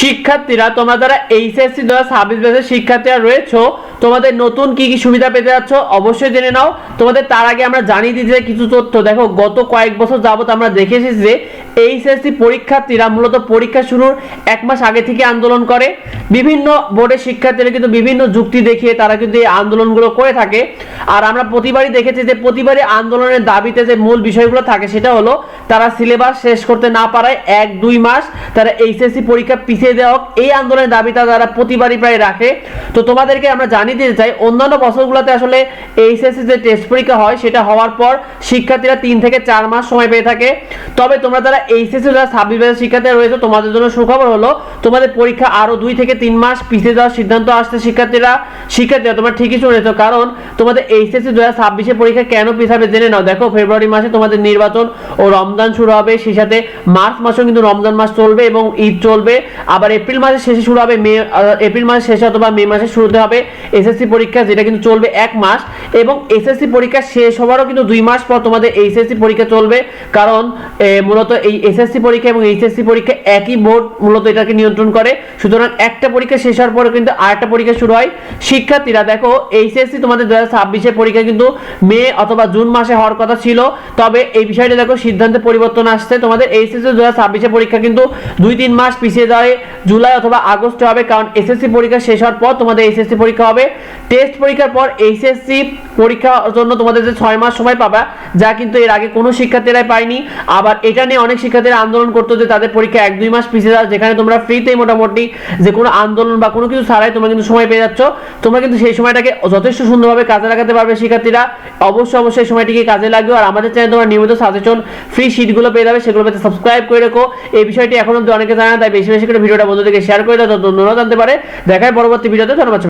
শিক্ষার্থীরা তোমরা যারা এইচএসসি দু হাজার ব্যাচের শিক্ষার্থীরা রয়েছো তোমাদের নতুন কি কি সুবিধা পেতে যাচ্ছ অবশ্যই জেনে নাও। তোমাদের তার আগে আমরা জানিয়ে দিতে কিছু তথ্য। দেখো, গত কয়েক বছর যাবত আমরা দেখে এসেছি যে এইচএসসি পরীক্ষার্থীরা মূলত পরীক্ষা শুরুর এক মাস আগে থেকে আন্দোলন করে। বিভিন্ন বোর্ডের শিক্ষার্থীরা কিন্তু বিভিন্ন যুক্তি দেখিয়ে তারা কিন্তু এই আন্দোলনগুলো করে থাকে। আর আমরা প্রতিবারই দেখেছি যে প্রতিবারই আন্দোলনের দাবিতে যে মূল বিষয়গুলো থাকে সেটা হলো, তারা সিলেবাস শেষ করতে না পারায় এক, দুই মাস তারা এইচএসসি পরীক্ষা পিছিয়ে দেওয়া হোক। এই আন্দোলনের দাবিটা তারা প্রতিবারই প্রায় রাখে। তো তোমাদেরকে আমরা জানিয়ে দিতে চাই, অন্যান্য বছরগুলোতে আসলে এইচএসসি যে টেস্ট পরীক্ষা হয়, সেটা হওয়ার পর শিক্ষার্থীরা তিন থেকে চার মাস সময় পেয়ে থাকে। তবে তোমরা যারা এইচএসসি যারা ছাব্বিশ ব্যাচের শিক্ষার্থীরা রয়েছে, তোমাদের জন্য সুখবর হলো, তোমাদের পরীক্ষা আরও দুই থেকে তিন মাস পিছিয়ে যাওয়ার সিদ্ধান্ত আসছে শিক্ষার্থীরা। শিক্ষার্থীরা, তোমরা ঠিকই শুনেছো, কারণ তোমাদের এইচএসসি দু হাজার পরীক্ষা কেন পিছাবে জেনে নাও। দেখো, ফেব্রুয়ারি মাসে তোমাদের নির্বাচন ও রমজান শুরু হবে, সেই সাথে মার্চ মাসেও কিন্তু রমজান মাস চলবে এবং ঈদ চলবে। আবার এপ্রিল মাসের শেষে শুরু হবে মে এপ্রিল মাসের শেষে অথবা মে মাসের শুরুতে হবে। এসএসসি পরীক্ষা, যেটা কিন্তু চলবে এক মাস, এবং এসএসসি পরীক্ষা শেষ হওয়ারও কিন্তু দুই মাস পর তোমাদের এইচএসসি পরীক্ষা চলবে। কারণ মূলত এই এসএসসি পরীক্ষা এবং এইচএসসি পরীক্ষা একই বোর্ড মূলত এটাকে নিয়ন্ত্রণ করে। সুতরাং একটা পরীক্ষা শেষ হওয়ার পরে কিন্তু আরেকটা পরীক্ষা শুরু হয়। শিক্ষার্থীরা, দেখো, এইচএসসি তোমাদের দু হাজার পরীক্ষা কিন্তু মে অথবা জুন মাসে হওয়ার কথা ছিল। তবে এই বিষয়টা, দেখো, সিদ্ধান্তে পরিবর্তন আসছে। তোমাদের এইচএসসি দু হাজার পরীক্ষা কিন্তু দুই তিন মাস পিছিয়ে যায়। জুলাই অথবা আগস্টে হবে, কারণ এসএসসি পরীক্ষা শেষ হওয়ার পর তোমাদের এইচএসসি পরীক্ষা হবে। টেস্ট পরীক্ষার পর এইচএসসি পরীক্ষার জন্য তোমাদের যে ছয় মাস সময় পাবা, যা কিন্তু এর আগে কোনো শিক্ষার্থীরাই পায়নি। আবার এটা নিয়ে অনেক শিক্ষার্থীরা আন্দোলন করতো যে তাদের পরীক্ষা এক দুই মাস পিছিয়ে যাওয়া যেখানে তোমরা ফ্রিতেই মোটামুটি যে কোনো আন্দোলন বা কোনো কিছু ছাড়াই তোমরা কিন্তু সময় পেয়ে যাচ্ছ। তোমরা কিন্তু সেই সময়টাকে যথেষ্ট সুন্দরভাবে কাজে লাগাতে পারবে শিক্ষার্থীরা। অবশ্যই অবশ্যই সময়টিকে কাজে লাগবে আর আমাদের চ্যানেলে তোমরা নিয়মিত সাজেশন ফ্রি শিটগুলো পেয়ে যাবে, সেগুলো পেতে সাবস্ক্রাইব করে রেখো। এই বিষয়টি এখন অব্দি অনেকে জানা তাই বেশি বেশি করে ভিডিওটা বন্ধুদেরকে শেয়ার করে দাও অন্যরাও জানতে পারে। দেখায় পরবর্তী ভিডিওতে, ধন্যবাদ